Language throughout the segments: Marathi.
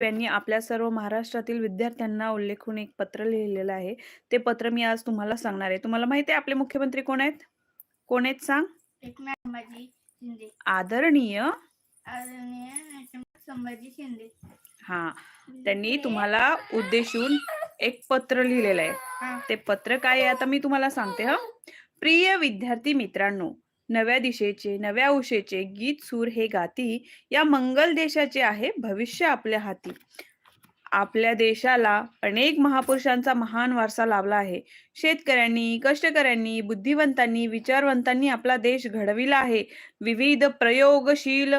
यांनी आपल्या सर्व महाराष्ट्रातील विद्यार्थ्यांना उल्लेखून एक पत्र लिहिलेलं आहे. ते पत्र मी आज तुम्हाला सांगणार आहे. तुम्हाला माहिती आहे आपले मुख्यमंत्री कोण आहेत? कोण आहेत सांग? एकनाथ संभाजी शिंदे आदरणीय संभाजी शिंदे हां, त्यांनी तुम्हाला उद्देशून एक पत्र लिहिलेलं आहे. ते पत्र काय आहे आता मी तुम्हाला सांगते हं. प्रिय विद्यार्थी मित्रांनो, नव्या दिशेचे, नव्या उशेचे गीत सूर हे गाती, या मंगल देशाचे आहे भविष्य आपल्या हाती. आपल्या देशाला अनेक महापुरुषांचा महान वारसा लाभला आहे. शेतकऱ्यांनी, कष्टकऱ्यांनी, बुद्धिवंतांनी, विचारवंतांनी आपला देश घडविला आहे. विविध प्रयोगशील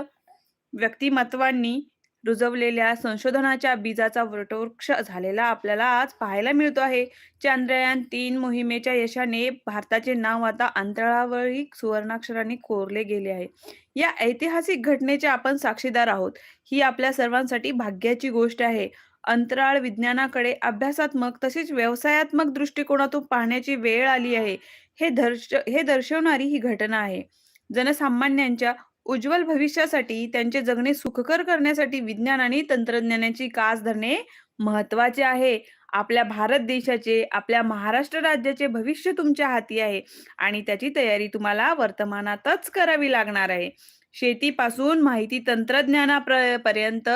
व्यक्तिमत्वांनी रुजवलेल्या संशोधनाच्या बीजाचा वटवृक्ष झालेला आपल्याला आज पाहायला मिळतो आहे. चांद्रयान तीन मोहिमेच्या यशाने भारताचे नाव आता अंतराळावरही सुवर्णाक्षराने कोरले गेले आहे. या ऐतिहासिक घटनेचे आपण साक्षीदार आहोत. ही आपल्या सर्वांसाठी भाग्याची गोष्ट आहे. अंतराळ विज्ञानाकडे अभ्यासात्मक तसेच व्यवसायात्मक दृष्टिकोनातून पाहण्याची वेळ आली आहे. हे दर्श हे दर्शवणारी ही घटना आहे. जनसामान्यांच्या उज्ज्वल भविष्यासाठी, त्यांचे जगणे सुखकर करण्यासाठी विज्ञान आणि तंत्रज्ञानाची कास धरणे महत्त्वाचे आहे. आपल्या भारत देशाचे, आपल्या महाराष्ट्र राज्याचे भविष्य तुमच्या हाती आहे आणि त्याची तयारी तुम्हाला वर्तमानातच करावी लागणार आहे. शेतीपासून माहिती तंत्रज्ञानापर्यंत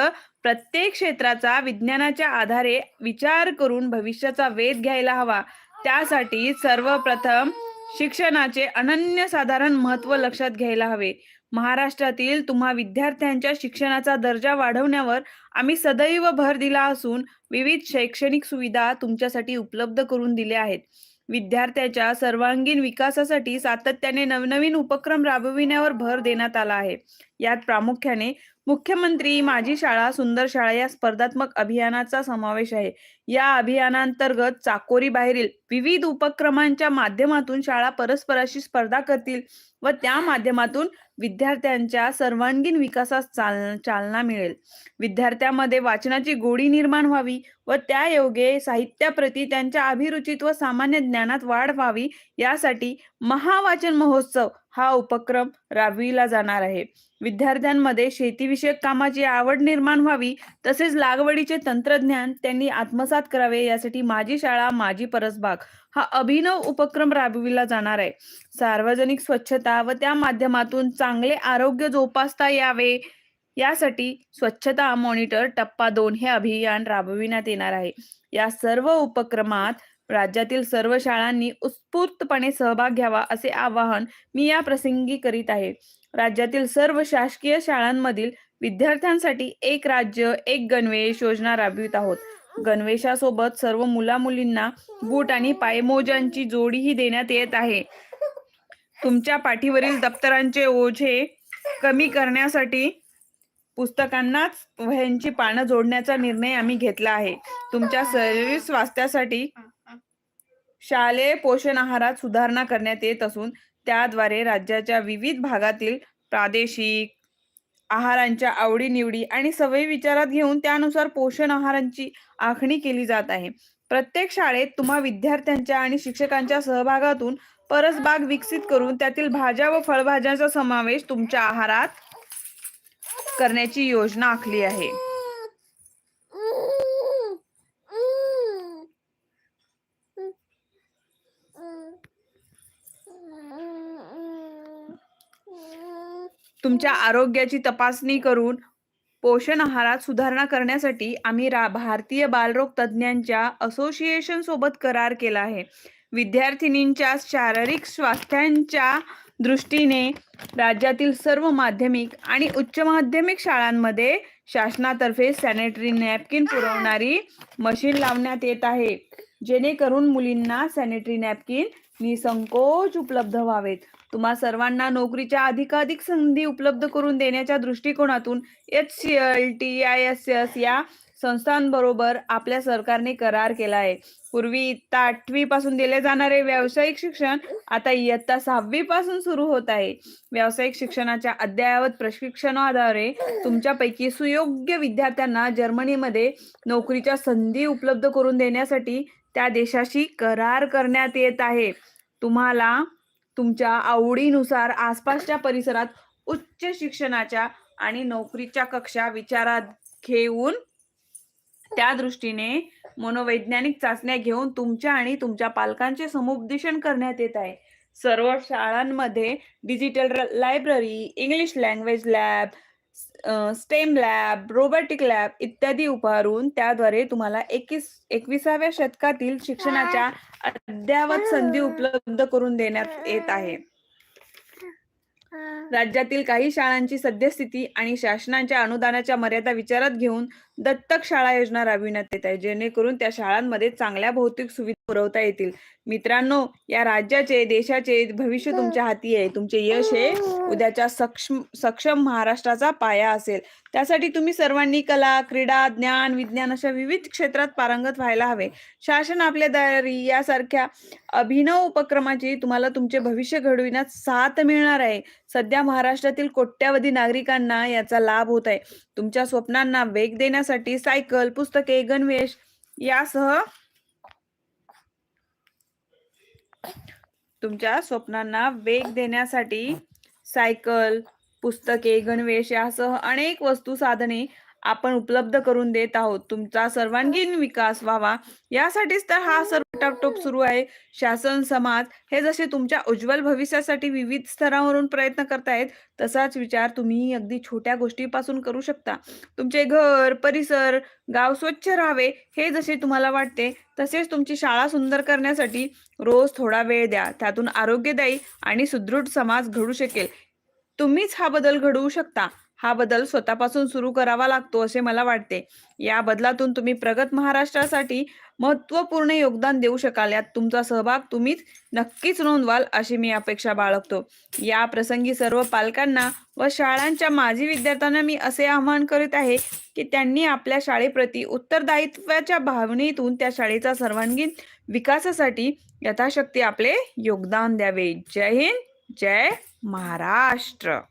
प्रत्येक क्षेत्राचा विज्ञानाच्या आधारे विचार करून भविष्याचा वेध घ्यायला हवा. त्यासाठी सर्वप्रथम शिक्षणाचे अनन्यसाधारण महत्त्व लक्षात घ्यायला हवे. महाराष्ट्रातील तुम्हा विद्यार्थ्यांच्या शिक्षणाचा दर्जा वाढवण्यावर आम्ही सदैव भर दिला असून विविध शैक्षणिक सुविधा तुमच्यासाठी उपलब्ध करून दिल्या आहेत. विद्यार्थ्याच्या सर्वांगीण विकासासाठी सातत्याने नवनवीन उपक्रम राबविण्यावर भर देण्यात आला आहे. यात प्रामुख्याने मुख्यमंत्री माझी शाळा सुंदर शाळा या स्पर्धात्मक अभियानाचा समावेश आहे. या अभियानांतर्गत चाकोरी बाहेरील विविध उपक्रमांच्या माध्यमातून शाळा परस्पराशी स्पर्धा करतील व त्या माध्यमातून विद्यार्थ्यांच्या सर्वांगीण विकासास चाल चालना मिळेल. विद्यार्थ्यांमध्ये वाचनाची गोडी निर्माण व्हावी व त्यायोगे साहित्याप्रती त्यांच्या अभिरुचीत व सामान्य ज्ञानात वाढ व्हावी यासाठी महावाचन महोत्सव हा उपक्रम राबविला जाणार आहे. विद्यार्थ्यांमध्ये शेतीविषयक कामाची आवड निर्माण व्हावी तसेच लागवडीचे तंत्रज्ञान त्यांनी आत्मसात करावे यासाठी माझी शाळा माझी परसबाग हा अभिनव उपक्रम राबविला जाणार आहे. सार्वजनिक स्वच्छता व त्या माध्यमातून चांगले आरोग्य जोपासता यावे यासाठी स्वच्छता मॉनिटर टप्पा दोन हे अभियान राबविण्यात येणार आहे. या सर्व उपक्रमात राज्यातील सर्व शाळांनी उत्स्फूर्तपणे सहभाग घ्यावा असे आवाहन मी या प्रसंगी करीत आहे. राज्यातील सर्व शासकीय शाळांमधील विद्यार्थ्यांसाठी एक राज्य एक गणवेश योजना राबवित आहोत. गणवेशासोबत सर्व मुला-मुलींना बूट आणि पायमोजांची जोडीही देण्यात येत आहे. तुमच्या पाठीवरील दप्तरांचे ओझे कमी करण्यासाठी पुस्तकांनाच वह्यांची पानं जोडण्याचा निर्णय आम्ही घेतला आहे. तुमच्या शरीर स्वास्थ्यासाठी शालेय पोषण आहारात सुधारणा करण्यात येत असून त्याद्वारे राज्याच्या विविध भागातील प्रादेशिक आहारांच्या आवडीनिवडी आणि सवयी विचारात घेऊन त्यानुसार पोषण आहारांची आखणी केली जात आहे. प्रत्येक शाळेत तुम्हा विद्यार्थ्यांच्या आणि शिक्षकांच्या सहभागातून परसबाग विकसित करून त्यातील भाज्या व फळभाज्यांचा समावेश तुमच्या आहारात करण्याची योजना आखली आहे. तुमच्या आरोग्याची तपासणी करून पोषण आहारात सुधारणा करण्यासाठी आम्ही रा भारतीय बालरोग तज्ज्ञांच्या असोसिएशन सोबत करार केला आहे. विद्यार्थिनींच्या शारीरिक स्वास्थ्यांच्या दृष्टीने राज्यातील सर्व माध्यमिक आणि उच्च माध्यमिक शाळांमध्ये शासनातर्फे सॅनिटरी नॅपकिन पुरवणारी मशीन लावण्यात येत आहे. जेणेकरून मुलींना सॅनिटरी नॅपकिन निसंकोच उपलब्ध व्हावेत. तुम्हा सर्वांना नोकरीच्या अधिकाधिक संधी उपलब्ध करून देण्याच्या दृष्टिकोनातून H C L T I S S या संस्थांबरोबर आपल्या सरकारने करार केला आहे. पूर्वी इयत्ता आठवी पासून दिले जाणारे व्यावसायिक शिक्षण आता इयत्ता सहावी पासून सुरू होत आहे. व्यावसायिक शिक्षणाच्या अद्ययावत प्रशिक्षणाद्वारे तुमच्यापैकी सुयोग्य विद्यार्थ्यांना जर्मनीमध्ये नोकरीच्या संधी उपलब्ध करून देण्यासाठी त्या देशाशी करार करण्यात येत आहे. तुम्हाला तुमच्या आवडीनुसार आसपासच्या परिसरात उच्च शिक्षणाच्या आणि नोकरीच्या कक्षा विचारात घेऊन त्या दृष्टीने मनोवैज्ञानिक चाचण्या घेऊन तुमच्या आणि तुमच्या पालकांचे समुपदेशन करण्यात येत आहे सर्व शाळांमध्ये digital library English language lab STEM lab robotic lab इत्यादी उभारून त्याद्वारे तुम्हाला एकवीस एकविसाव्या शतकातील शिक्षणाच्या अद्ययावत संधी उपलब्ध करून देण्यात येत आहे. राज्यातील काही शाळांची सद्यस्थिती आणि शासनाच्या अनुदानाच्या मर्यादा विचारात घेऊन दत्तक शाळा योजना राबविण्यात येत आहे. जेणेकरून त्या शाळांमध्ये चांगल्या भौतिक सुविधा पुरवता येतील. मित्रांनो या राज्याचे देशाचे भविष्य तुमच्या हाती आहे. तुमचे यश हे. उद्याच्या सक्षम सक्षम महाराष्ट्राचा पाया असेल. त्यासाठी तुम्ही सर्वांनी कला क्रीडा ज्ञान विज्ञान अशा विविध क्षेत्रात पारंगत व्हायला हवे. शासन आपल्या दारी यासारख्या अभिनव उपक्रमाची तुम्हाला तुमचे भविष्य घडविण्यात साथ मिळणार आहे. सध्या महाराष्ट्रातील कोट्यावधी नागरिकांना याचा लाभ होत आहे. तुमच्या स्वप्नांना वेग देण्यासाठी सायकल पुस्तके गणवेश यासह तुमच्या स्वप्नांना वेग देण्यासाठी सायकल पुस्तके गणवेश यासह अनेक वस्तू साधने आपण उपलब्ध करून देत आहोत. तुमचा सर्वांगीण विकास व्हावा. यासाठीच तर हा सर्व टापटोप सुरू आहे. शासन समाज हे जसे तुमच्या उज्ज्वल भविष्यासाठी विविध स्तरावरून प्रयत्न करतायत तसाच विचार तुम्ही अगदी छोट्या गोष्टीपासून करू शकता. तुमचे घर परिसर गाव स्वच्छ राहावे हे जसे तुम्हाला वाटते तसेच तुमची शाळा सुंदर करण्यासाठी रोज थोडा वेळ द्या. त्यातून आरोग्यदायी आणि सुदृढ समाज घडू शकेल. तुम्हीच हा बदल घडवू शकता. हा बदल स्वतःपासून सुरू करावा लागतो असे मला वाटते. या बदलातून तुम्ही प्रगत महाराष्ट्रासाठी महत्त्वपूर्ण योगदान देऊ शकाल. यात तुमचा सहभाग तुम्हीच नक्कीच नोंदवाल अशी मी अपेक्षा बाळगतो. या प्रसंगी सर्व पालकांना व शाळांच्या माजी विद्यार्थ्यांना मी असे आवाहन करीत आहे की त्यांनी आपल्या शाळेप्रती उत्तरदायित्वाच्या भावनेतून त्या शाळेचा सर्वांगीण विकासासाठी यथाशक्ती आपले योगदान द्यावे. जय हिंद! जय महाराष्ट्र.